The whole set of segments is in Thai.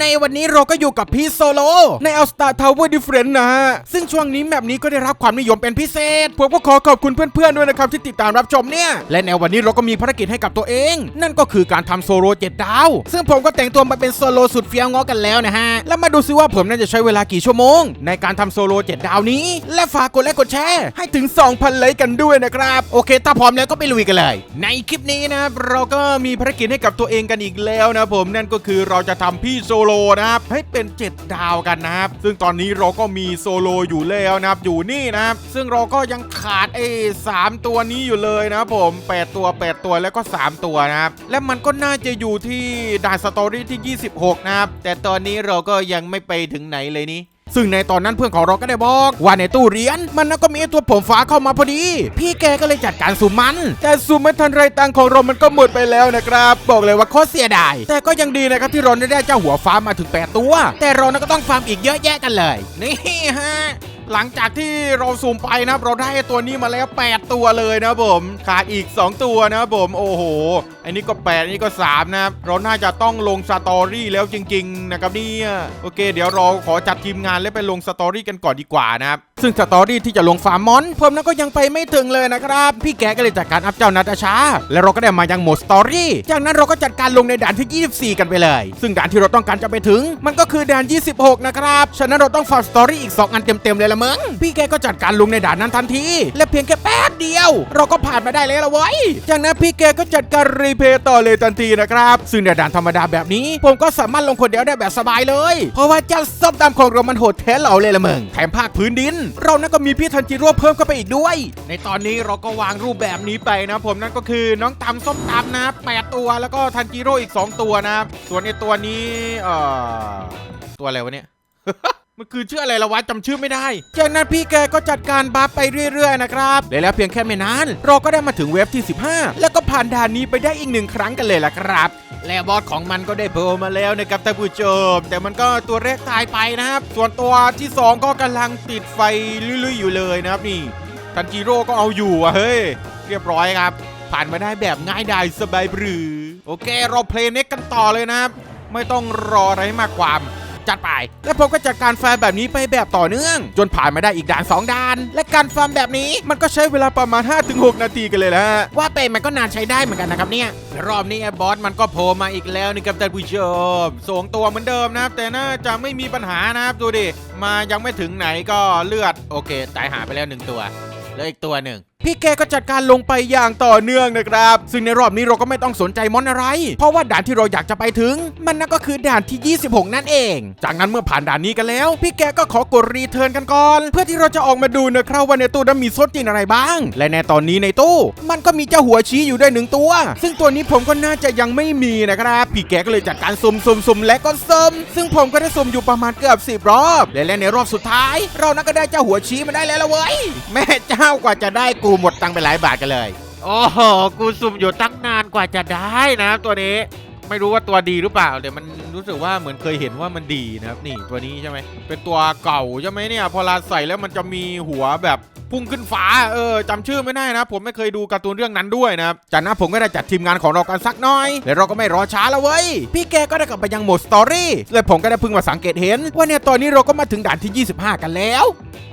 ในวันนี้เราก็อยู่กับพี่โซโล ใน All Star Tower Difference นะฮะ ซึ่งช่วงนี้แมปนี้ก็ได้รับความนิยมเป็นพิเศษ ผมก็ขอขอบคุณเพื่อนๆด้วยนะครับที่ติดตามรับชมเนี่ย และในวันนี้เราก็มีภารกิจให้กับตัวเอง นั่นก็คือการทำโซโลเจ็ดดาว ซึ่งผมก็แต่งตัวมาเป็นโซโลสุดเฟี้ยวงอกันแล้วนะฮะ แล้วมาดูซิว่าผมน่าจะใช้เวลากี่ชั่วโมง ในการทำโซโลเจ็ดดาวนี้ และฝากกดไลค์กดแชร์ให้ถึง 2,000ไลค์กันด้วยนะครับโอเคถ้าพร้อมแล้วก็ไปลุยกันเลย ในคลิปนี้นะครับเราก็มีภารกิจให้กับตัวเองกันอีกแล้วนะผมนั่นก็คือเราจะทำพี่โซโลนะครับให้เป็น 7 ดาวกันนะครับ ซึ่งตอนนี้เราก็มีโซโลอยู่แล้วนะครับ อยู่นี่นะครับ ซึ่งเราก็ยังขาดไอ้สามตัวนี้อยู่เลยนะครับผม 8 ตัว 8 ตัวแล้วก็ 3 ตัวนะครับ และมันก็น่าจะอยู่ที่ด่านสตอรี่ที่ 26 นะครับ แต่ตอนนี้เราก็ยังไม่ไปถึงไหนเลยนี่ ซึ่งในตอนนั้นเพื่อนของเราก็ได้บอกว่าในตู้เรียนมันก็มีตัวผมฟ้าเข้ามาพอดี พี่แกก็เลยจัดการสุ่มมัน แต่สุ่มไม่ทันไรตังของเรามันก็หมดไปแล้วนะครับ บอกเลยว่าโคตรเสียดาย แต่ก็ยังดีนะครับที่เราได้เจ้าหัวฟ้ามาถึง8ตัว แต่เรานั้นก็ต้องฟาร์มอีกเยอะแยะกันเลย นี่ฮะ หลังจากที่เราซูมไปนะครับเราได้ตัวนี้มาแล้ว 8 ตัวเลยนะผมขาดอีก 2 ตัวนะผมโอ้โหอันนี้ก็8อันนี้ก็3นะครับเราน่าจะต้องลงสตอรี่แล้วจริง ๆ นะครับนี่โอเค เดี๋ยวเราขอจัดทีมงานแล้วไปลงสตอรี่กันก่อนดีกว่านะครับซึ่งสตอรี่ที่จะลงฟาร์มมอนผมนั้นก็ยังไปไม่ถึงเลยนะครับพี่แกก็เลยจัดการอัพเจ้านาตาชา แล้วเราก็ได้มายังโหมดสตอรี่จากนั้นเราก็จัดการลงในด่านที่ 24 กันไปเลย ซึ่งด่านที่เราต้องการจะไปถึง มันก็คือด่าน 26 นะครับฉะนั้นเราต้องฟาร์มสตอรี่อีก 2 อันเต็มๆเลยละมึง พี่แกก็จัดการลุงในด่านนั้นทันที และเพียงแค่แป๊บเดียว เราก็ผ่านมาได้เลยละเว้ย จากนั้นพี่แกก็จัดการรีเพย์ต่อเลยทันทีนะครับ ซึ่งในด่านธรรมดาแบบนี้ ผมก็สามารถลงคนเดียวได้แบบสบายเลย เพราะว่าเจ้าส้มตำของเรามันโหดแท้เหล่าเลยละมึง แถมภาคพื้นดิน เรานั่นก็มีพี่ทันจิโร่เพิ่มเข้าไปอีกด้วย ในตอนนี้เราก็วางรูปแบบนี้ไปนะผมนั่นก็คือน้องตำส้มตำนะแปดตัวแล้วก็ทันจิโร่อีก 2 ตัวนะส่วนในตัวนี้เอ่อตัวอะไรวะเนี่ย มันคือชื่ออะไรละวะจำชื่อไม่ได้ จากนั้นพี่แกก็จัดการบัฟไปเรื่อยๆนะครับและแล้วเพียงแค่ไม่นานเราก็ได้มาถึงเวฟที่ 15 แล้วก็ผ่านด่านนี้ไปได้อีกหนึ่งครั้งกันเลยล่ะครับ และบอสของมันก็ได้โผล่มาแล้วนะครับท่านผู้ชมแต่มันก็ตัวแรกตายไปนะครับ ส่วนตัวที่ 2 ก็กำลังติดไฟลุยๆอยู่เลยนะครับนี่ทันจิโร่ก็เอาอยู่อะเฮ้ยเรียบร้อยครับ ผ่านมาได้แบบง่ายดายสบายบรือโอเคเราเพลย์เน็กกันต่อเลยนะครับ ไม่ต้องรออะไรให้มากความ จัดไป และผมก็จัดการฟาร์มแบบนี้ไปแบบต่อเนื่อง จนผ่านมาได้อีกด่าน 2ด่าน และการฟาร์มแบบนี้มันก็ใช้เวลาประมาณ 5-6 นาทีกันเลยนะฮะว่าไปมันก็นานใช้ได้เหมือนกันนะครับเนี่ยรอบนี้บอสมันก็โผล่มาอีกแล้วนี่ครับท่านผู้ชมสองตัวเหมือนเดิมนะครับ แต่น่าจะไม่มีปัญหานะครับดูดิมายังไม่ถึงไหนก็เลือดโอเค ตายหายไปแล้วหนึ่งตัวแล้วอีกตัวหนึ่ง พี่แกก็จัดการลงไปอย่างต่อเนื่องนะครับ ซึ่งในรอบนี้เราก็ไม่ต้องสนใจมอนอะไร เพราะว่าด่านที่เราอยากจะไปถึง มันนั่นก็คือด่านที่ 26 นั่นเอง จากนั้นเมื่อผ่านด่านนี้กันแล้ว พี่แกก็ขอกดรีเทิร์นกันก่อน เพื่อที่เราจะออกมาดูนะครับว่าในตู้นั้นมีโซดจินอะไรบ้าง และในตอนนี้ในตู้ มันก็มีเจ้าหัวชี้อยู่ด้วยหนึ่งตัว ซึ่งตัวนี้ผมก็น่าจะยังไม่มีนะครับ พี่แกก็เลยจัดการซุ่มซุ่มซุ่มและก็ซุ่มซึ่งผมก็ได้ซุ่มอยู่ประมาณเกือบสิบรอบ และในรอบสุดท้าย เรานั่นก็ได้เจ้าหัวชี้มาได้แล้วละเว้ยแม่เจ้ากว่าจะได้กูหมดตังไปหลายบาทกันเลย โอ้โห กูสุ่มอยู่ตั้งนานกว่าจะได้นะตัวนี้ ไม่รู้ว่าตัวดีหรือเปล่าแต่มันรู้สึกว่าเหมือนเคยเห็นว่ามันดีนะครับนี่ตัวนี้ใช่ไหมเป็นตัวเก่าใช่ไหมเนี่ยพอลาใส่แล้วมันจะมีหัวแบบพุ่งขึ้นฟ้าเออจำชื่อไม่ได้นะผมไม่เคยดูการ์ตูนเรื่องนั้นด้วยนะครับจากนั้นผมก็ได้จัดทีมงานของเรากันสักหน่อยแล้วเราก็ไม่รอช้าแล้วเว้ยพี่แกก็ได้กลับไปยังโหมดสตอรี่และผมก็ได้เพิ่งมาสังเกตเห็น ว่าเนี่ยตอนนี้เราก็มาถึงด่านที่ 25 กันแล้ว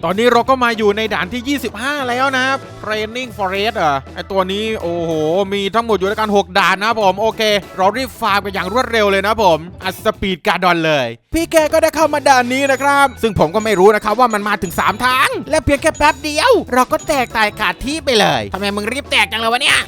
ตอนนี้เราก็มาอยู่ในด่านที่ 25 แล้วนะครับ Training Forest อะไอตัวนี้โอ้โหมีทั้งหมดอยู่ด้วยกัน 6 ด่านนะผมโอเค เรารีบฟาร์มกันอย่างรวดเร็วเลยนะผมอัดสปีดการดอนเลย พี่แกก็ได้เข้ามาด่านนี้นะครับ ซึ่งผมก็ไม่รู้นะครับว่ามันมาถึง 3 ทาง และเพียงแค่แป๊บเดียว เราก็แตกตายขาดที่ไปเลยทำไมมึงรีบแตกจังเลยวะเนี่ย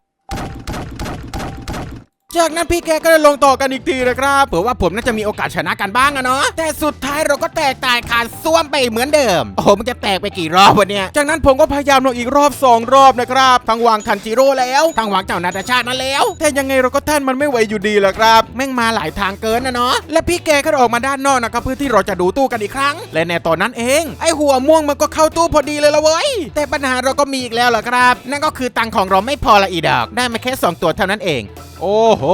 จากนั้นพี่แกก็ได้ลงต่อกันอีกทีนะครับเผื่อว่าผมน่าจะมีโอกาสชนะกันบ้างอะเนาะแต่สุดท้ายเราก็แตกตายขาดซ่วมไปเหมือนเดิมโอ้โหมันจะแตกไปกี่รอบวะเนี่ยจากนั้นผมก็พยายามลงอีกรอบ 2 รอบนะครับทั้งวางทันจิโร่แล้วทั้งวางเจ้านาตาชาตินั่นแล้ว แต่ยังไงเราก็ท่านมันไม่ไหวอยู่ดีแหละครับ แม่งมาหลายทางเกินนะเนาะและพี่แกก็ออกมาด้านนอกนะครับเพื่อที่เราจะดูตู้กันอีกครั้ง และในตอนนั้นเอง ไอหัวม่วงมันก็เข้าตู้พอดีเลยละเว้ยแต่ปัญหาเราก็มีอีกแล้วล่ะครับ นั่นก็คือตังของเราไม่พอละอีดอกได้มาแค่สองตัวเท่านั้นเอง โอ้โห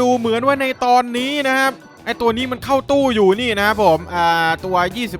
ดูเหมือนว่าในตอนนี้นะครับไอตัวนี้มันเข้าตู้อยู่นี่นะครับผมอ่าตัว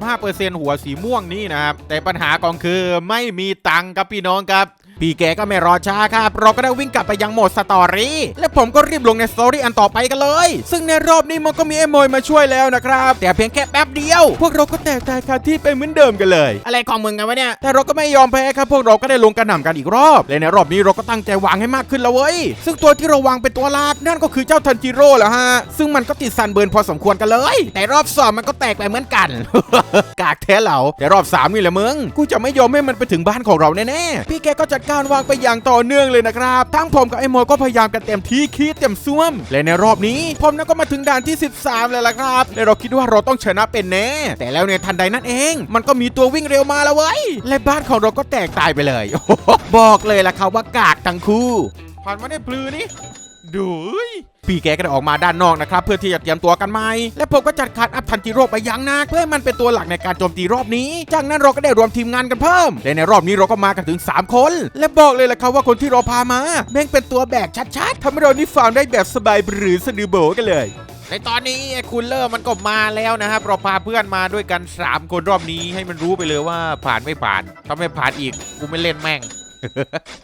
25%หัวสีม่วงนี่นะครับแต่ปัญหาก็คือไม่มีตังค์ครับพี่น้องครับ พี่แกก็ไม่รอช้าครับ เราก็ได้วิ่งกลับไปยังโหมดสตอรี่ และผมก็รีบลงในสตอรี่อันต่อไปกันเลย ซึ่งในรอบนี้มันก็มีไอ้มอยมาช่วยแล้วนะครับ แต่เพียงแค่แป๊บเดียว พวกเราก็แตกตายคาที่ไปเหมือนเดิมกันเลย อะไรของมึงกันวะเนี่ย แต่เราก็ไม่ยอมแพ้ครับ พวกเราก็ได้ลงกระหน่ำกันอีกรอบ และในรอบนี้เราก็ตั้งใจวางให้มากขึ้นแล้วเว้ย ซึ่งตัวที่เราวางเป็นตัวลักนั่นก็คือเจ้าทันจิโร่แหละฮะ ซึ่งมันก็ติดซันเบิร์นพอสมควรกันเลย แต่รอบสองมันก็แตกไปเหมือนกัน กากแท้เหล่าแต่รอบสามนี่แหละมึง กูจะไม่ยอมให้มันไปถึงบ้านของเราแน่ๆ พี่แกก็จัดการการวางไปอย่างต่อเนื่องเลยนะครับทั้งผมกับไอ้โมก็พยายามกันเต็มที่คิดเต็มซ่วม และในรอบนี้ ผมนั้นก็มาถึงด่านที่ 13 แล้วล่ะครับ และเราคิดว่าเราต้องชนะเป็นแน่ แต่แล้วในทันใดนั้นเอง มันก็มีตัววิ่งเร็วมาแล้วเว้ย และบ้านของเราก็แตกตายไปเลย บอกเลยล่ะครับว่ากากทั้งคู่ ผ่านมาได้พลือนี่ ดูพี่แกก็ได้ออกมาด้านนอกนะครับเพื่อที่จะเตรียมตัวกันใหม่และผมก็จัดการอัพทันจิโร่ไปย่งนักเพื่อให้มันเป็นตัวหลักในการโจมตีรอบนี้ จากนั้นเราก็ได้รวมทีมงานกันเพิ่มและในรอบนี้เราก็มากันถึง 3 คน และบอกเลยล่ะครับว่าคนที่เราพามา แม่งเป็นตัวแบกชัดๆทำให้เรานี่ฟังได้แบบสบายหรือสะดือโบกันเลยในตอนนี้ไอ้คุณเลอร์มันก็มาแล้วนะครับ เราพาเพื่อนมาด้วยกัน 3 คนรอบนี้ให้มันรู้ไปเลยว่าผ่านไม่ผ่านถ้าไม่ผ่านอีกกูไม่เล่นแม่ง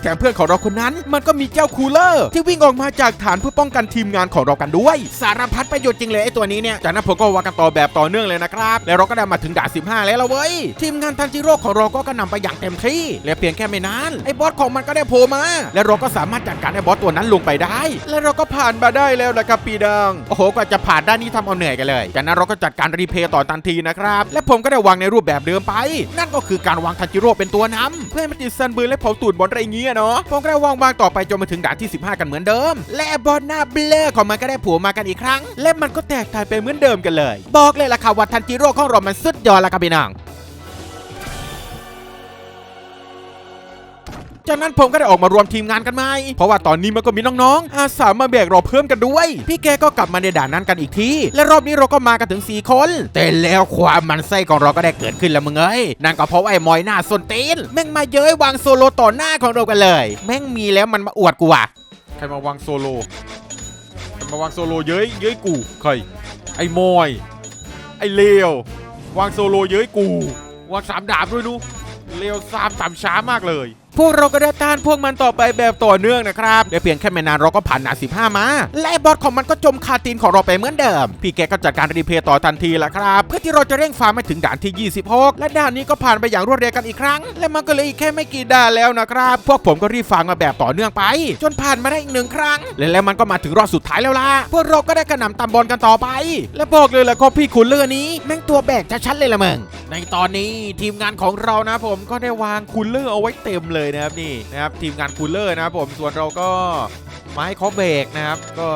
แถมเพื่อนของเราคนนั้นมันก็มีเจ้าคูลเลอร์ ที่วิ่งออกมาจากฐานเพื่อป้องกันทีมงานของเรากันด้วย สารพัดประโยชน์จริงเลยไอ้ตัวนี้เนี่ย จากนั้นผมก็วางกันต่อแบบต่อเนื่องเลยนะครับ แล้วเราก็ได้มาถึงด่าน15 แล้วละเว้ย ทีมงานทันจิโร่ของเราก็กระหน่ำไปอย่างเต็มที่ และเพียงแค่ไม่นานไอ้บอสของมันก็ได้โผล่มา และเราก็สามารถจัดการไอ้บอสตัวนั้นลงไปได้ และเราก็ผ่านมาได้แล้วนะครับปีดังโอ้โหกว่าจะผ่านด้านนี้ทำเอาเหนื่อยกันเลย จากนั้นเราก็จัดการรีเพย์ต่อทันทีนะครับ และผมก็ได้วางในรูปแบบเดิมไป นั่นก็คือการวางทันจิโร่เป็นตัวนำเพื่อให้มันติดซันเบือและเผาตูดบอลอะไรเงี้ยเนาะผมก็ได้วางวางต่อไปจนมาถึงด่านที่ 15 กันเหมือนเดิม และบอลหน้าเบลอของมันก็ได้ผัวมากันอีกครั้ง และมันก็แตกตายไปเหมือนเดิมกันเลย บอกเลยล่ะค่ะว่าทันจิโร่ของเรามันสุดยอดละครับพี่น้อง จากนั้นผมก็ได้ออกมารวมทีมงานกันใหม่เพราะว่าตอนนี้มันก็มีน้องๆ อาสามาแบกเราเพิ่มกันด้วย พี่แกก็กลับมาในด่านนั้นกันอีกที และรอบนี้เราก็มากันถึง 4 คน แต่แล้วความมันไส้ของเราก็ได้เกิดขึ้นแล้วมึงเอ้ยนั่นก็เพราะว่าไอ้มอยหน้าส้นตีนแม่งมาเย้ยวางโซโลต่อหน้าของเรากันเลย แม่งมีแล้วมันมาอวดกูว่ะใครมาวางโซโลใครมาวางโซโลเย้ยเย้ยกูใครไอ้มอยไอ้เลววางโซโลเย้ยกูวางสามดาบด้วยนูเลวสามสามช้ามากเลย พวกเราก็ได้ต้านพวกมันต่อไปแบบต่อเนื่องนะครับและเพียงแค่ไม่นานเราก็ผ่านด่าน15 มา และบอสของมันก็จมคาตีนของเราไปเหมือนเดิม พี่แกก็จัดการรีเพย์ต่อทันทีแหละครับ เพื่อที่เราจะเร่งฟาร์มไปถึงด่านที่ 26 และด่านนี้ก็ผ่านไปอย่างรวดเร็วกันอีกครั้ง และมันก็เหลยอีกแค่ไม่กี่ด่านแล้วนะครับ พวกผมก็รีบฟาร์มมาแบบต่อเนื่องไป จนผ่านมาได้อีกหนึ่งครั้ง และแล้วมันก็มาถึงรอบสุดท้ายแล้วล่ะพวกเราก็ได้กระหน่ำตำบอลกันต่อไป และบอกเลยละครับพี่คุณเลือนี้แม่งตัวแบกชัดๆเลยละมึงในตอนนี้ทีมงานของเรานะผมก็ได้วางคูลเลอร์เอาไว้เต็มเลยนะครับนี่นะครับทีมงานคูลเลอร์นะครับผมส่วนเราก็ไม้เคอเบรกนะครับ ก็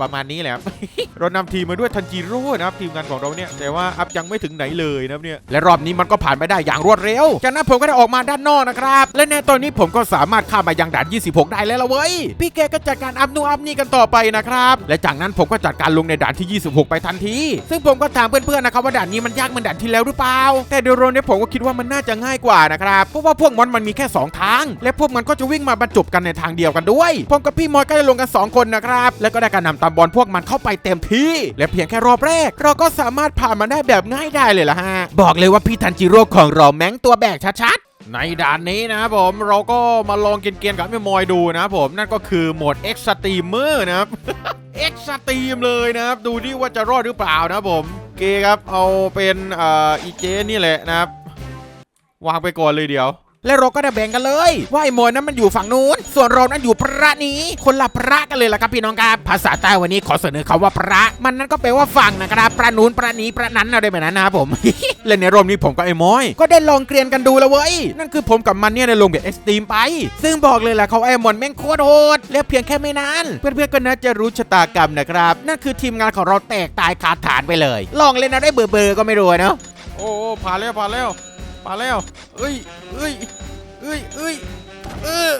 ประมาณนี้แหละครับเรานำทีมมาด้วยทันจิโร่นะครับทีมงานของเราเนี่ยแต่ว่าอัพยังไม่ถึงไหนเลยนะครับเนี่ยและรอบนี้มันก็ผ่านไปได้อย่างรวดเร็ว จากนั้นผมก็ได้ออกมาด้านนอกนะครับ และในตอนนี้ผมก็สามารถข้ามมายังด่าน 26 ได้แล้วละเว้ย พี่แกก็จัดการอัพนูนอัพนี่กันต่อไปนะครับ และจากนั้นผมก็จัดการลงในด่านที่ 26 ไปทันที ซึ่งผมก็ถามเพื่อนๆนะครับว่าด่านนี้มันยากเหมือนด่านที่แล้วหรือเปล่า แต่โดยรวมเนี่ยผมก็คิดว่ามันน่าจะง่ายกว่านะครับเพราะว่าพวกมันมันมีแค่สองาง และพวกมันก็จะวิ่งมาบรรจบกันในทางเดียวกันด้วย ผมกับพี่มอยก็ได้ลงกันสองคนนะครับ แล้วก็ได้การนำตามบอลพวกมันเข้าไปเต็มที่ และเพียงแค่รอบแรก เราก็สามารถผ่านมาได้แบบง่ายได้เลยล่ะฮะ บอกเลยว่าพี่ทันจิโร่ของเราแม่งตัวแบกชัดๆในด่านนี้นะผมเราก็มาลองเกียนๆกับแม่มอยดูนะผมนั่นก็คือโหมด X Streamer นะครับ X Stream เลยนะครับ ดูดิว่าจะรอดหรือเปล่านะผมเกครับเอาเป็นออีเจนี่แหละนะครับ วางไปก่อนเลยเดี๋ยว และเราก็ได้แบ่งกันเลยว่าไอ้มอยนั้นมันอยู่ฝั่งนู้น ส่วนเรานั้นอยู่พระนี้ คนละพระกันเลยล่ะครับพี่น้องครับ ภาษาใต้วันนี้ขอเสนอคำว่าพระ มันนั้นก็แปลว่าฝั่งนะครับพระนู้นพระนี้พระนั้นอะไรแบบนั้นนะครับผม และในรอบนี้ผมกับไอ้มอย ก็ได้ลองเกรียนกันดูแล้วเว้ย นั่นคือผมกับมันเนี่ยได้ลงแบบเอ็กซ์ตรีมไป ซึ่งบอกเลยแหละเขาไอ้มอนแม่งโคตรโหดและเพียงแค่ไม่นานเพื่อนๆก็น่าจะรู้ชะตากรรมนะครับ นั่นคือทีมงานของเราแตกตายขาดฐานไปเลย ลองเล่นนะได้เบอร์เบอร์ก็ไม่รู้เนาะโอ้โอ้ผ่านแล้วผ่านแล้ว ผ่าแล้วเอ้ยเอ้ยเอ้ยเอ้ยเออ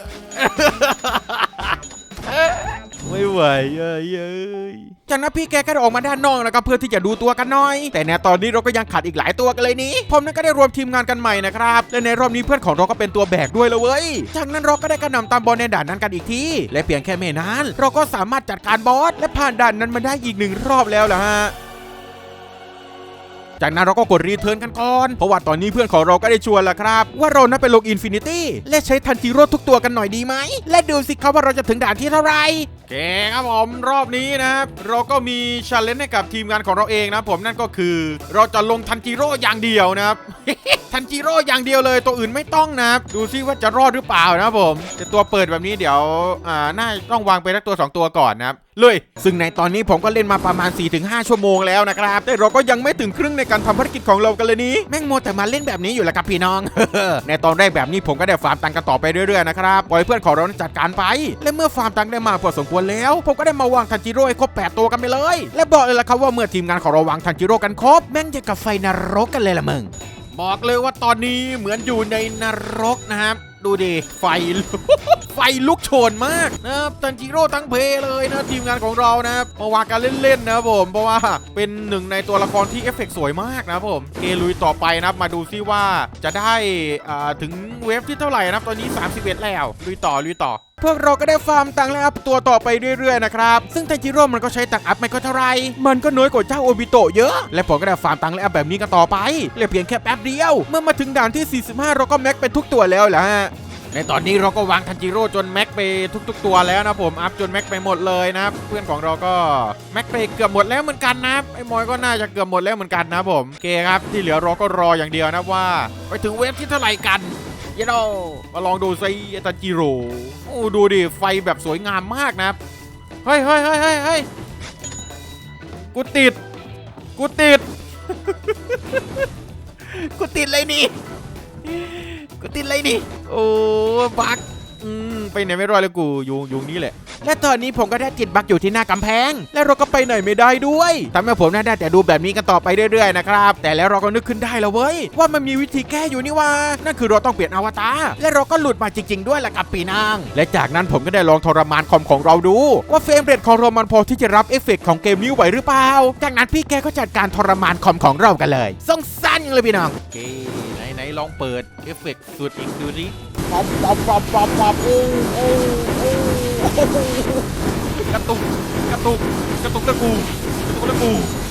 ไม่ไหวเอ้ยเอ้ยจากนั้นพี่แกก็ได้ออกมาด้านนอกนะครับเพื่อที่จะดูตัวกันหน่อย แต่ในตอนนี้เราก็ยังขาดอีกหลายตัวกันเลยนี้ผมนั้นก็ได้รวมทีมงานกันใหม่นะครับและในรอบนี้เพื่อนของเราก็เป็นตัวแบกด้วยเลยเว้ยจากนั้นเราก็ได้กระหน่ำตามบอลในด่านนั้นกันอีกทีและเพียงแค่ไม่นานเราก็สามารถจัดการบอสและผ่านด่านนั้นมาได้อีกหนึ่งรอบแล้วล่ะฮะ จากนั้นเราก็กดรีเทิร์นกันก่อน เพราะว่าตอนนี้เพื่อนของเราก็ได้ชวนแล้วครับ ว่าเรานั้นไปลงอินฟินิตี้และใช้ทันจิโร่ทุกตัวกันหน่อยดีไหม และดูสิครับว่าเราจะถึงด่านที่เท่าไหร่โอเคครับผมรอบนี้นะครับเราก็มีช l เลน g e ให้กับทีมงานของเราเองนะผมนั่นก็คือ เราจะลงทันจิโร่อย่างเดียวนะครับทันจิโร่อย่างเดียวเลยตัวอื่นไม่ต้องนะครับดูซิว่าจะรอดหรือเปล่านะผมแต่ตัวเปิดแบบนี้เดี๋ยวอ่าน่าต้องวางไปสักตัว 2 ตัวก่อนนะครับเลยซึ่งในตอนนี้ผมก็เล่นมาประมาณ 4-5 ชั่วโมงแล้วนะครับแต่เราก็ยังไม่ถึงครึ่งในการทำภารกิจของเรากันเลยนี้แม่งโมวแต่มาเล่นแบบนี้อยู่แล้วครับพี่น้อง ในตอนแรกแบบนี้ผมก็ได้ฟาร์มตังค์กันต่อไปเรื่อยๆนะครับปล่อยเพื่อนของเรานั้นจัดการไปและเมื่อฟาร์มตังค์ได้มาพอสมควรแล้ว ผมก็ได้มาวางทันจิโร่ให้ครบ8ตัวกันไปเลย และบอกเลยละครับว่าเมื่อทีมงานของเราวางทันจิโร่กันครบแม่งจะกับไฟนรกกันเลยละมึงบอกเลยว่าตอนนี้เหมือนอยู่ในนรกนะครับ ดูดิไฟลุกไฟลุกโชนมากนะครับตันจิโร่ทั้งเพเลยนะทีมงานของเรานะครับมาวากันเล่นๆนะครับผมเพราะว่าเป็นหนึ่งในตัวละครที่เอฟเฟกต์สวยมากนะครับผมเกลุยต่อไปนะครับมาดูซิว่าจะได้ถึงเวฟที่เท่าไหร่นะครับตอนนี้ 31 แล้วลุยต่อลุยต่อพวกเราก็ได้ฟาร์มตังและอัพตัวต่อไปเรื่อยๆนะครับ ซึ่งทันจิโร่มันก็ใช้ตังอัพไม่ก็เท่าไหรมันก็น้อยกว่าเจ้าโอบิโตะเยอะ และผมก็ได้ฟาร์มตังและอัพแบบนี้กันต่อไปเหลือเพียงแค่แป๊บเดียว เมื่อมาถึงด่านที่ 45 เราก็แม็กเป็นทุกตัวแล้วแหละฮะ ในตอนนี้เราก็วางทันจิโร่จนแม็กไปทุก ๆ ตัวแล้วนะผมอัพจนแม็กไปหมดเลยนะครับเพื่อนของเราก็แม็กไปเกือบหมดแล้วเหมือนกันนะครับไอ้มอยก็น่าจะเกือบหมดแล้วเหมือนกันนะผมโอเคครับที่เหลือเราก็รออย่างเดียวนะว่าไปถึงเวฟที่เท่าไหร่กันเยโดมาลองดูซิไอ้ทันจิโร่โอ้ดูดิไฟแบบสวยงามมากนะครับเฮ้ยเฮ้ยเฮ้ยเฮ้ยเฮ้ยกูติดกูติดกูติดเลยนี่ กูติดเลยนี่ โอ้บักอืมไปไหนไม่รอดเลยกูอยู่อยู่นี่แหละ และตอนนี้ผมก็ได้ติดบั๊กอยู่ที่หน้ากำแพง และเราก็ไปไหนไม่ได้ด้วยทำให้ผมน่าได้แต่ดูแบบนี้กันต่อไปเรื่อยๆนะครับ แต่แล้วเราก็นึกขึ้นได้แล้วเว้ย ว่ามันมีวิธีแก้อยู่นี่ว่า นั่นคือเราต้องเปลี่ยนอวตาร และเราก็หลุดมาจริง ๆ ด้วยแหละครับปีนาง และจากนั้นผมก็ได้ลองทรมานคอมของเราดู ว่าเฟรมเรทของเรามันพอที่จะรับเอฟเฟกต์ของเกมนี้ไหวหรือเปล่า จากนั้นพี่แกก็จัดการทรมานคอมของเรากันเลยส่งสั้นเลยพี่น้อง ลองเปิดเอฟเฟกต์สุดอีกดูสิป๊อปป๊อปป๊อปป๊อปป๊อปโอ้โอ้โอ้กระตุกกระตุกกระตุกตะกูกระตุกตะกูอืมม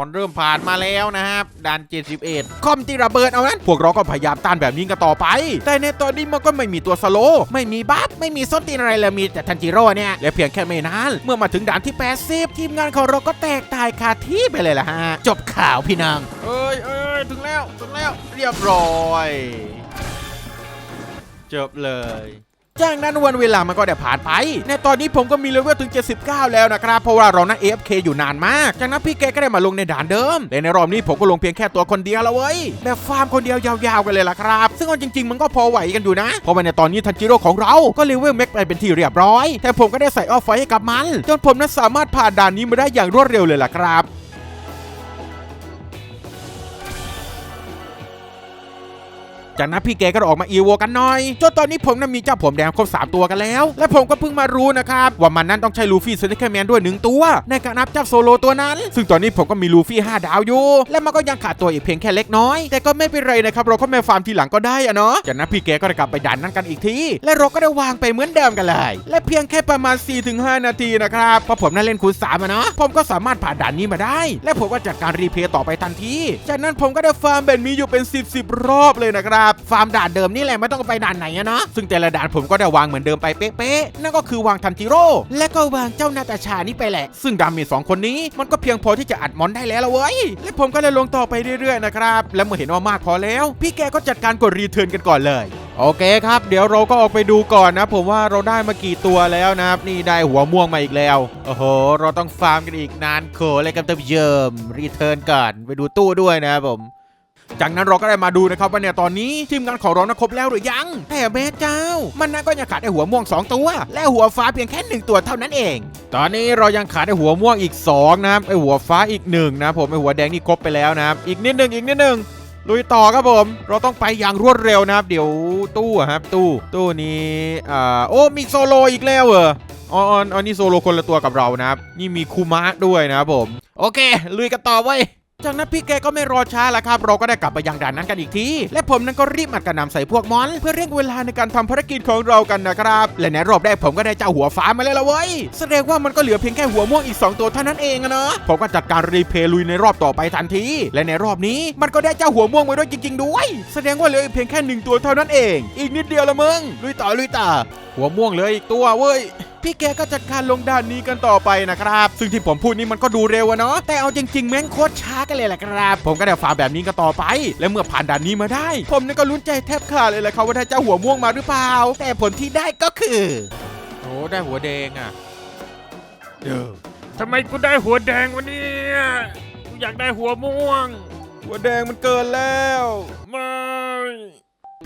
อนเริ่มผ่านมาแล้วนะครับด่าน71 คอมที่ระเบิดเอานั้น พวกเราก็พยายามต้านแบบนี้กันต่อไป แต่ในตอนนี้มันก็ไม่มีตัวสโล ไม่มีบัฟไม่มีส้นตีนอะไรเลยมีแต่ทันจิโร่เนี่ย และเพียงแค่ไม่นาน เมื่อมาถึงด่านที่ 80 ทีมงานของเราก็แตกตายคาที่ไปเลยล่ะฮะ จบข่าวพี่นางเอ้ยเอ้ยถึงแล้วถึงแล้วเรียบร้อย จบเลย จากนั้นวันเวลามันก็ได้ผ่านไป ในตอนนี้ผมก็มีเลเวลถึง 79 แล้วนะครับ เพราะว่าเรานั้น AFK อยู่นานมาก จากนั้นพี่แกก็ได้มาลงในด่านเดิมและในรอบนี้ผมก็ลงเพียงแค่ตัวคนเดียวแล้วเว้ย แบบฟาร์มคนเดียวยาวๆกันเลยล่ะครับ ซึ่งจริงๆมันก็พอไหวกันอยู่นะ เพราะว่าในตอนนี้ทันจิโร่ของเราก็เลเวลแม็กไปเป็นที่เรียบร้อย แต่ผมก็ได้ใส่ออฟไฟให้กับมัน จนผมนั้นสามารถผ่านด่านนี้มาได้อย่างรวดเร็วเลยล่ะครับ จากนั้นพี่แกก็ออกมาอีโวกันหน่อยจนตอนนี้ผมนั้นมีเจ้าผมแดงครบ3ตัวกันแล้ว และผมก็เพิ่งมารู้นะครับว่ามันนั้นต้องใช้ลูฟี่เซนเ e อร์แมนด้วยหนึ่งตัว ในการนับเจ้าโซโลตัวนั้น ซึ่งตอนนี้ผมก็มีลูฟี่5ดาวอยู่และมันก็ยังขาดตัวอีกเพียงแค่เล็กน้อย แต่ก็ไม่เป็นไรนะครับเราก็มาฟาร์มทีหลังก็ได้อะเนาะจากนั้นพี่แกก็ได้กลับไปดันนั้นกันอีกทีและเราก็ได้วางไปเหมือนเดิมกันเลย และเพียงแค่ประมาณ 4-5 นาทีนะครับพราะผมนั้นเล่นคูณสามอะเนาะผมก็สามารถผ่านด่านนี้มาได้ และผมก็จัดการรีเพย์ต่อไปทันทีจากนั้นผมก็ได้ฟาร์มแบบนี้อยู่เป็น 10 10 รอบเลยนะครับฟาร์มด่านเดิมนี่แหละไม่ต้องไปด่านไหนอะเนาะซึ่งแต่ละด่านผมก็ได้วางเหมือนเดิมไปเป๊ะๆ นั่นก็คือวางทันจิโร่ และก็วางเจ้านาตาชานี่ไปแหละ ซึ่งดาเมจสองคนนี้มันก็เพียงพอที่จะอัดมอนได้แล้วละเว้ย และผมก็เลยลงต่อไปเรื่อยๆนะครับ และเมื่อเห็นว่ามากพอแล้ว พี่แกก็จัดการกดรีเทิร์นกันก่อนเลยโอเคครับ เดี๋ยวเราก็ออกไปดูก่อนนะ ผมว่าเราได้มากี่ตัวแล้วนะครับ นี่ได้หัวม่วงมาอีกแล้ว โอ้โห เราต้องฟาร์มกันอีกนานโขเลยกับท่านผู้ชมรีเทิร์นก่อนไปดูตู้ด้วยนะครับผม จากนั้นเราก็ได้มาดูนะครับว่าเนี่ยตอนนี้ทีมงานของเรานะครบแล้วหรือยัง แต่แม่เจ้า มันน่าก็ยังขาดไอหัวม่วง 2 ตัว และหัวฟ้าเพียงแค่หนึ่งตัวเท่านั้นเอง ตอนนี้เรายังขาดไอหัวม่วงอีก2นะครับไอหัวฟ้าอีกหนึ่งนะผมไอหัวแดงนี่ครบไปแล้วนะครับอีกนิดหนึ่งอีกนิดหนึ่งลุยต่อครับผม เราต้องไปอย่างรวดเร็วนะครับ เดี๋ยวตู้อะครับตู้ตู้นี้อ่าโอ้มีโซโลอีกแล้วเหรออ๋ออ๋ออ๋อนี่โซโลคนละตัวกับเรานะครับ นี่มีคูมะด้วยนะครับผม โอเค ลุยกันต่อไว้ จากนั้นพี่แกก็ไม่รอช้าแล้วครับ เราก็ได้กลับไปยังด่านนั้นกันอีกที และผมนั้นก็รีบอัดกระนำใส่พวกมอน เพื่อเร่งเวลาในการทำภารกิจของเรากันนะครับ และในรอบแรกผมก็ได้เจ้าหัวฟ้ามาแล้วละเว้ย แสดงว่ามันก็เหลือเพียงแค่หัวม่วงอีก 2 ตัวเท่านั้นเองนะผมก็จัดการรีเพลย์ลุยในรอบต่อไปทันที และในรอบนี้มันก็ได้เจ้าหัวม่วงมาด้วยจริง ๆ ด้วย แสดงว่าเหลืออีกเพียงแค่หนึ่งตัวเท่านั้นเอง อีกนิดเดียวละมึงลุยต่อลุยต่อหัวม่วงเลยอีกตัวเว้ยพี่แกก็จัดการลงด้านนี้กันต่อไปนะครับ ซึ่งที่ผมพูดนี้มันก็ดูเร็วอะเนาะแต่เอาจริงๆแม่งโคตรช้ากันเลยแหละครับ ผมก็ได้ฟาร์มแบบนี้กันต่อไป และเมื่อผ่านด่านนี้มาได้ ผมนี่ก็ลุ้นใจแทบขาดเลยแหละครับว่าได้เจ้าหัวม่วงมาหรือเปล่า แต่ผลที่ได้ก็คือโอ้ได้หัวแดงอะเด้อทำไมกูได้หัวแดงวะเนี่ยกูอยากได้หัวม่วง หัวแดงมันเกินแล้ว ไม่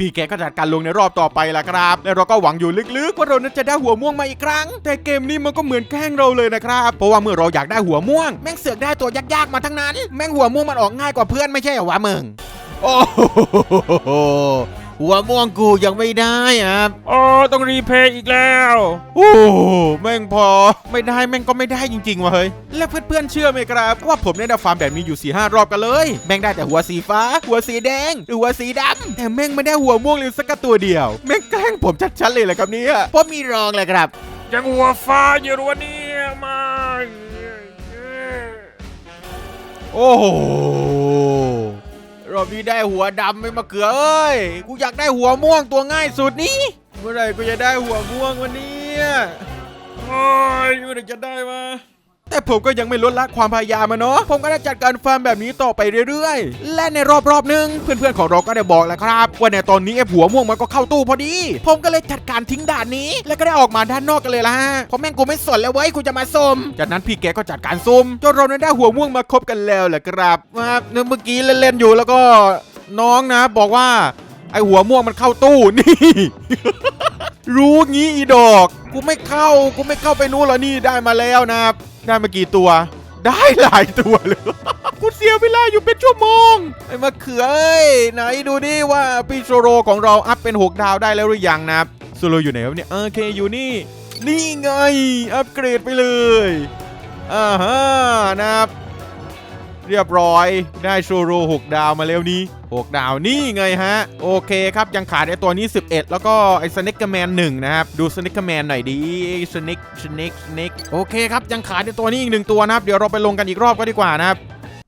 พี่แกก็จัดการลงในรอบต่อไปละครับ และเราก็หวังอยู่ลึกๆว่าเรานั้นจะได้หัวม่วงมาอีกครั้ง แต่เกมนี้มันก็เหมือนแกล้งเราเลยนะครับ เพราะว่าเมื่อเราอยากได้หัวม่วง แม่งเสือกได้ตัวยากๆมาทั้งนั้น แม่งหัวม่วงมันออกง่ายกว่าเพื่อนไม่ใช่เหรอวะมึง โอ้ หหัวม่วงกูยังไม่ได้ครับอ๋อต้องรีเพย์อีกแล้วโอ้แม่งพอไม่ได้แม่งก็ไม่ได้จริงๆว่ะเฮ้ยและเพื่อนๆเชื่อไหมครับ ว่าผมได้ดาฟาร์มแบบนี้อยู่4ีหรอบกันเลย แม่งได้แต่หัวสีฟ้า หัวสีแดงหรือหัวสีดำแต่แม่งไม่ได้หัวม่วงเลยสักตัวเดียว แม่งแกล้งผมชัดๆเลยแหละครับเนี่ยเพราะมีรองเลยครับ ยังหัวฟ้าอยู่วะเนี่ยมาโอ้โห รอบนี้ได้หัวดำไม่มาเกลือเอ้ย กูอยากได้หัวม่วงตัวง่ายสุดนี้เมื่อไหร่กูจะได้หัวม่วงวันนี้โอ้ยเมื่อไหร่จะได้มา แต่ผมก็ยังไม่ลดละความพยายามมาเนาะ ผมก็ได้จัดการฟาร์มแบบนี้ต่อไปเรื่อยๆ และในรอบๆหนึง เพื่อนๆของเราก็ได้บอกแล้วครับ ว่าในตอนนี้ไอ้หัวม่วงมันก็เข้าตู้พอดี ผมก็เลยจัดการทิ้งด่านนี้ แล้วก็ได้ออกมาด้านนอกกันเลยละฮะเพราะแม่งกูไม่สนแล้วเว้ยกูจะมาซุ่มจากนั้นพี่แกก็จัดการซุ่มจนเรานั้นได้หัวม่วงมาครบกันแล้วแหละครับว่าเมื่อกี้เล่นๆอยู่แล้วก็น้องนะ บอกว่าไอ้หัวม่วงมันเข้าตู้นี่ รู้งี้อีดอก กูไม่เข้า กูไม่เข้าไปนู้นแล้วนี่ได้มาแล้วนะครับ ได้มากี่ตัว ได้หลายตัวเลยกูเสียเวลาอยู่เป็นชั่วโมง ไอ้มะเขือเอ้ยไหนดูดิว่าพี่โซโรของเราอัพเป็น 6 ดาวได้แล้วหรือยังนะครับโซโรอยู่ไหนวะเนี่ยโอเคอยู่นี่ นี่ไง อัปเกรดไปเลยอ่าฮะนะครับ เรียบร้อยได้โซโร6ดาวมาแล้วนี้ 6 ดาวนี่ไงฮะ โอเคครับ ยังขาดไอตัวนี้ 11 แล้วก็ไอสเน็กเกอร์แมนหนะครับ ดูสเน็กเกอร์แมนหน่อยดีสเน็กสเน็กสเน็กโอเคครับ ยังขาดไอตัวนี้อีกหนึ่งตัวนะครับ เดี๋ยวเราไปลงกันอีกรอบก็ดีกว่านะครับ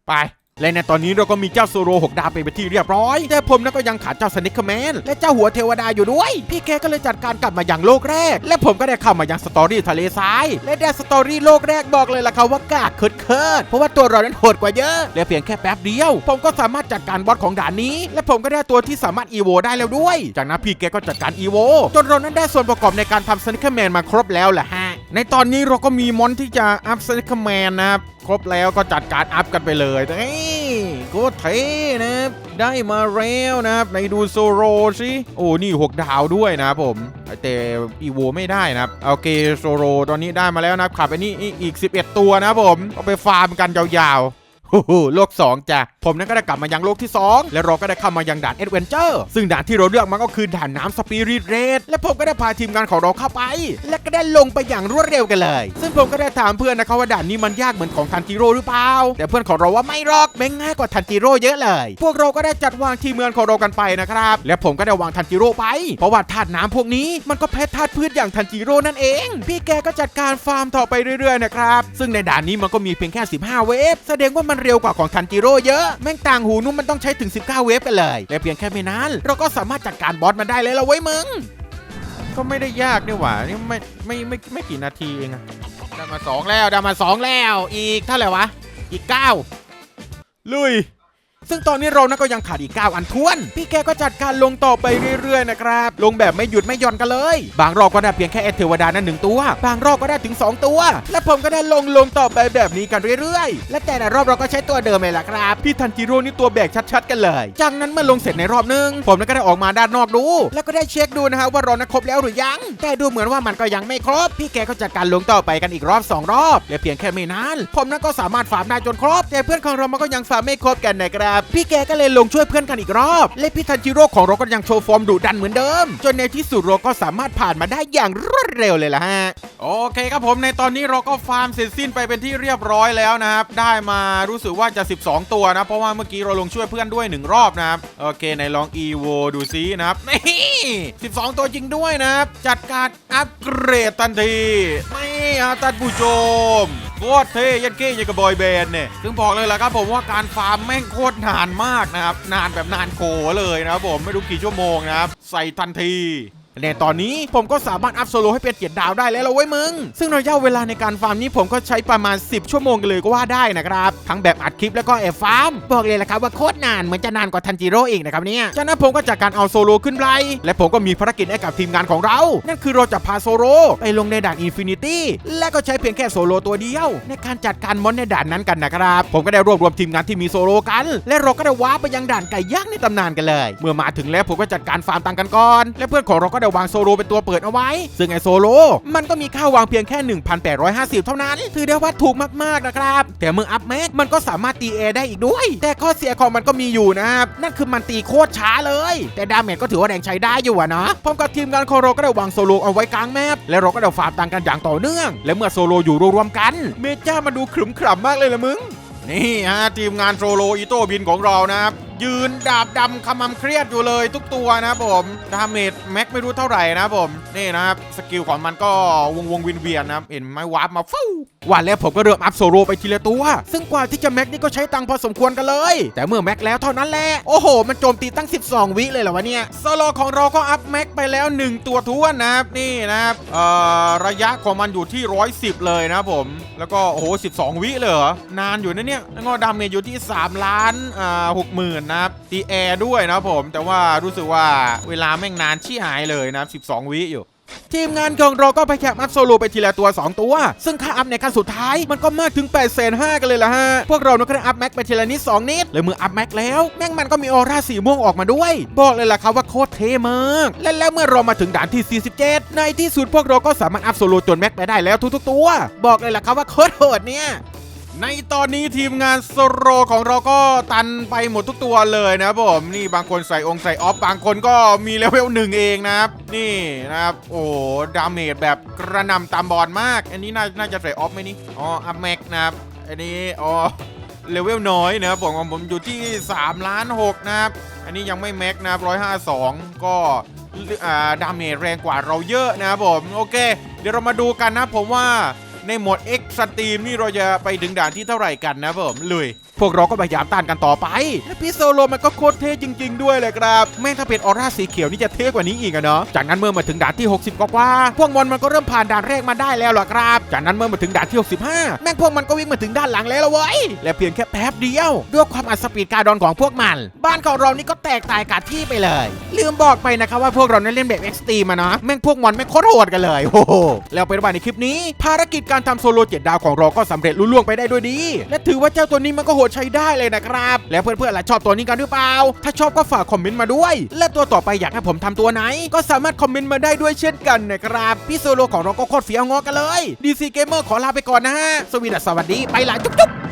ไป และในตอนนี้เราก็มีเจ้าโซโร6ดาวไปเป็นที่เรียบร้อย แต่ผมนั้นก็ยังขาดเจ้าสเน็กเกอร์แมนและเจ้าหัวเทวดาอยู่ด้วย พี่แกก็เลยจัดการกลับมาอย่างโลกแรก และผมก็ได้เข้ามายังสตอรี่ทะเลทราย และได้สตอรี่โลกแรกบอกเลยล่ะครับว่ากากเคิดเคิดเพราะว่าตัวเรานั้นโหดกว่าเยอะและเพียงแค่แป๊บเดียว ผมก็สามารถจัดการบอสของด่านนี้ และผมก็ได้ตัวที่สามารถอีโวได้แล้วด้วย จากนั้นพี่แกก็จัดการอีโวจนเรานั้นได้ส่วนประกอบในการทำสเน็กเกอร์แมนมาครบแล้วแหละฮะ ในตอนนี้เราก็มีมอนที่จะอัพสเน็กเกอร์แมนนะครับ ครบแล้วก็จัดการอัพกันไปเลยนี่โคตรเท่นะครับได้มาแล้วนะครับในดูโซโรสิโอ้นี่6ดาวด้วยนะผมแต่อีโวไม่ได้นะครับโอเคโซโรตอนนี้ได้มาแล้วนะครับขับไปนี่อีก 11 ตัวนะผมเอาไปฟาร์มกันยาวๆโลก2จ้ะ ผมนั้นก็ได้กลับมายังโลกที่ 2 และเราก็ได้เข้ามายังด่านเอ็ดเวนเจอร์ซึ่งด่านที่เราเลือกมันก็คือด่านน้ำสปิริตเรดและผมก็ได้พาทีมงานของเราเข้าไป และก็ได้ลงไปอย่างรวดเร็วกันเลย ซึ่งผมก็ได้ถามเพื่อนนะครับว่าด่านนี้มันยากเหมือนของทันจิโร่หรือเปล่าแต่เพื่อนของเราว่าไม่หรอกแม่งง่ายกว่าทันจิโร่เยอะเลย พวกเราก็ได้จัดวางทีมงานของเรากันไปนะครับ และผมก็ได้วางทันจิโร่ไป เพราะว่าธาตุน้ำพวกนี้มันก็แพ้ธาตุพืชอย่างทันจิโร่นั่นเอง พี่แกก็จัดการฟาร์มต่อไปเรื่อยๆนะครับซึ่งในด่านนี้มันก็มีเพียงแค่ 15 เวฟแสดงว่ามันเร็วกว่าของทันจิโร่เยอะแม่งต่างหูนุ่มมันต้องใช้ถึง 19 เวฟกันเลยและเพียงแค่ไม่นานเราก็สามารถจัดการบอสมันได้เลยละเว้ยมึง ก็ไม่ได้ยากนี่หว่านี่ไม่ไม่ไม่ไม่กี่นาทีเองอะได้มาสองแล้วได้มาสองแล้ว อีกเท่าไหร่วะ อีกเก้าลุย ซึ่งตอนนี้เรานะก็ยังขาดอีก 9 อันทวน พี่แกก็จัดการลงต่อไปเรื่อยๆนะครับ ลงแบบไม่หยุดไม่หย่อนกันเลย บางรอบก็ได้เพียงแค่เอเทวดานั้นหนึ่งตัว บางรอบก็ได้ถึง 2 ตัว และผมก็ได้ลงลงต่อไปแบบนี้กันเรื่อยๆ และแต่ละรอบเราก็ใช้ตัวเดิมเลยล่ะครับ พี่ทันจิโร่นี่ตัวแบกชัดๆ กันเลย จากนั้นเมื่อลงเสร็จในรอบนึง ผมก็ได้ออกมาด้านนอกดู แล้วก็ได้เช็คดูนะฮะว่าเรานั้นครบแล้วหรือยัง แต่ดูเหมือนว่ามันก็ยังไม่ครบ พี่แกก็จัดการลงต่อไปกันอีกรอบสองรอบและเพียงแค่ไม่นานผมนั้นก็สามารถฟาร์มได้จนครบ แต่เพื่อนของเรามันก็ยังฟาร์มไม่ครบกันนะครับพี่แกก็เลยลงช่วยเพื่อนกันอีกรอบ และพี่ทันจิโร่ของเราก็ยังโชว์ฟอร์มดุดันเหมือนเดิม จนในที่สุดเราก็สามารถผ่านมาได้อย่างรวดเร็วเลยล่ะฮะ โอเคครับผมในตอนนี้เราก็ฟาร์มเสร็จสิ้นไปเป็นที่เรียบร้อยแล้วนะครับ ได้มารู้สึกว่าจะ 12 ตัวนะ เพราะว่าเมื่อกี้เราลงช่วยเพื่อนด้วย 1 รอบนะครับ โอเคในลอง e v o ดูซินะครับนี่12 ตัวจริงด้วยนะครับ จัดการอัปเกรดทันทีนี่ฮะท่านผู้ชม โคตรเท่ยันเก้ยังกับบอยแบนด์เนี่ยซึ่งบอกเลยละครับผมว่าการฟาร์มแม่งโคตรนานมากนะครับ นานแบบนานโขเลยนะครับผมไม่รู้กี่ชั่วโมงนะครับ ใส่ทันที ในตอนนี้ผมก็สามารถอัพโซโลให้เป็นเจ็ดดาวได้แล้วเว้ยมึง ซึ่งระยะเวลาในการฟาร์มนี้ผมก็ใช้ประมาณ 10 ชั่วโมงกันเลยก็ว่าได้นะครับ ทั้งแบบอัดคลิปแล้วก็แอบฟาร์ม บอกเลยละครับว่าโคตรนานเหมือนจะนานกว่าทันจิโร่อีกนะครับเนี่ยจากนั้นผมก็จากการเอาโซโลขึ้นไรและผมก็มีภารกิจให้กับทีมงานของเรา นั่นคือเราจะพาโซโลไปลงในด่านอินฟินิตี้และก็ใช้เพียงแค่โซโลตัวเดียว ในการจัดการมอนในด่านนั้นกันนะครับผมก็ได้รวบรวมทีมงานที่มีโซโลกัน และเราก็ได้ว้าไปยังด่านไก่ย่างในตำนานกันเลย เมื่อมาถึงแล้วผมก็จัดการฟาร์มตังกันก่อน และเพื่อนของเราก็ได้วางโซโลเป็นตัวเปิดเอาไว้ ซึ่งไอโซโลมันก็มีค่าวางเพียงแค่ 1,850 เท่านั้น ถือได้ว่าถูกมากๆนะครับ แต่เมื่ออัพแม็กมันก็สามารถตีแอได้อีกด้วย แต่ข้อเสียของมันก็มีอยู่นะครับ นั่นคือมันตีโคตรช้าเลย แต่ดาเมจก็ถือว่าแรงใช้ได้อยู่อะนะ พร้อมกับทีมงานของเราก็ได้วางโซโลเอาไว้กลางแมปและเราก็ได้ฟาร์มตังกันอย่างต่อเนื่อง และเมื่อโซโลอยู่รวมๆกัน เมจ้ามาดูขรึมขรับมากเลยละมึง นี่ฮะทีมงานโซโลอีโต้บินของเรานะครับยืนดาบดำขมำเครียดอยู่เลยทุกตัวนะผมดาเมจแม็กไม่รู้เท่าไหร่นะผมนี่นะครับสกิลของมันก็วงวงวินเวียนนะเห็นไหมวาร์ปมาฟูวันแล้วผมก็เริ่มอัพโซโลไปทีละตัว ซึ่งกว่าที่จะแม็กนี่ก็ใช้ตังค์พอสมควรกันเลย แต่เมื่อแม็กแล้วเท่านั้นแหละโอ้โห มันโจมตีตั้ง 12 วิเลยเหรอวะเนี่ยโซโลของเราก็อัพแม็กไปแล้ว 1 ตัวท้วนนะครับนี่นะครับเอ่อระยะของมันอยู่ที่ 110 เลยนะผม แล้วก็โอ้โห12 วิเลยเหรอนานอยู่นะเนี่ยแล้วก็ดาเมจอยู่ที่ 3 ล้านอ่าหกหมื่นนะครับตีแอร์ด้วยนะผม แต่ว่ารู้สึกว่าเวลาแม่งนานชี้หายเลยนะ12 วิอยู่ทีมงานของเราก็ไปแคปอัพโซโลไปทีละตัว 2 ตัว ซึ่งค่าอัพในขั้นสุดท้ายมันก็มากถึง8 5 0 0 0กันเลยล่ะฮะ พวกเราเนี่ยก็ได้อัพแม็กไปทีละนิด2นิดเลยเมื่ออัพแม็กแล้ว แม่งมันก็มีออร่าสีม่วงออกมาด้วย บอกเลยล่ะครับว่าโคตรเท่มาก และแล้วเมื่อเรามาถึงด่านที่ 47 ในที่สุดพวกเราก็สามารถอัพโซโลจนแม็กไปได้แล้วทุกๆตัว บอกเลยล่ะครับว่าโคตรโหดเนี่ย ในตอนนี้ทีมงานโซโรของเราก็ตันไปหมดทุกตัวเลยนะครับผมนี่บางคนใส่องค์ใส่ออฟบางคนก็มีเลเวลหนึ่งเองนะครับ นี่นะครับ โอ้ดาเมจแบบกระนำตามบอลมาก อันนี้น่าน่าจะใส่ออฟไหมนี่อ๋ออัพแม็กนะครับ อันนี้อ๋อเลเวลน้อยนะครับผมของผมอยู่ที่3ล้าน6นะครับ อันนี้ยังไม่แม็กนะครับ152 ก็อ่าดาเมจแรงกว่าเราเยอะนะครับผมโอเค เดี๋ยวเรามาดูกันนะผมว่า ในโหมด X Stream นี่เราจะไปถึงด่านที่เท่าไหร่กันนะผมลุย พวกเราก็พยายามต้านกันต่อไป และพี่โซโลมันก็โคตรเท่จริง ๆ ด้วยเลยครับ แม่งถ้าเป็นออร่าสีเขียวนี่จะเท่กว่านี้อีกอะเนาะ จากนั้นเมื่อมาถึงด่านที่ 60 กว่าพวกมอนมันก็เริ่มผ่านด่านแรกมาได้แล้วล่ะครับ จากนั้นเมื่อมาถึงด่านที่ 65 แม่งพวกมันก็วิ่งมาถึงด้านหลังแล้วละเว้ย และเพียงแค่แป๊บเดียว ด้วยความอัดสปีดการดอนของพวกมัน บ้านของเรานี่ก็แตกตายกัดที่ไปเลย ลืมบอกไปนะครับว่าพวกเรานั้นเล่นแบบ XT มาเนาะ แม่งพวกมอนแม่งโคตรโหดกันเลยโอ้โหแล้วเป็นว่าในคลิปนี้ ภารกิจการทำโซโลเจ็ดดาวของเราก็สำเร็จลุล่วงไปได้ด้วยดี และถือว่าเจ้าตัวนี้มันก็โหดใช้ได้เลยนะครับ แล้วเพื่อนๆล่ะชอบตัวนี้กันหรือเปล่า ถ้าชอบก็ฝากคอมเมนต์มาด้วย และตัวต่อไปอยากให้ผมทำตัวไหน ก็สามารถคอมเมนต์มาได้ด้วยเช่นกันนะครับ พี่โซโลของเราก็โคตรเฟี้ยวงอกันเลย DC Gamer ขอลาไปก่อนนะฮะสวีดัสสวัสดีไปละจุ๊บ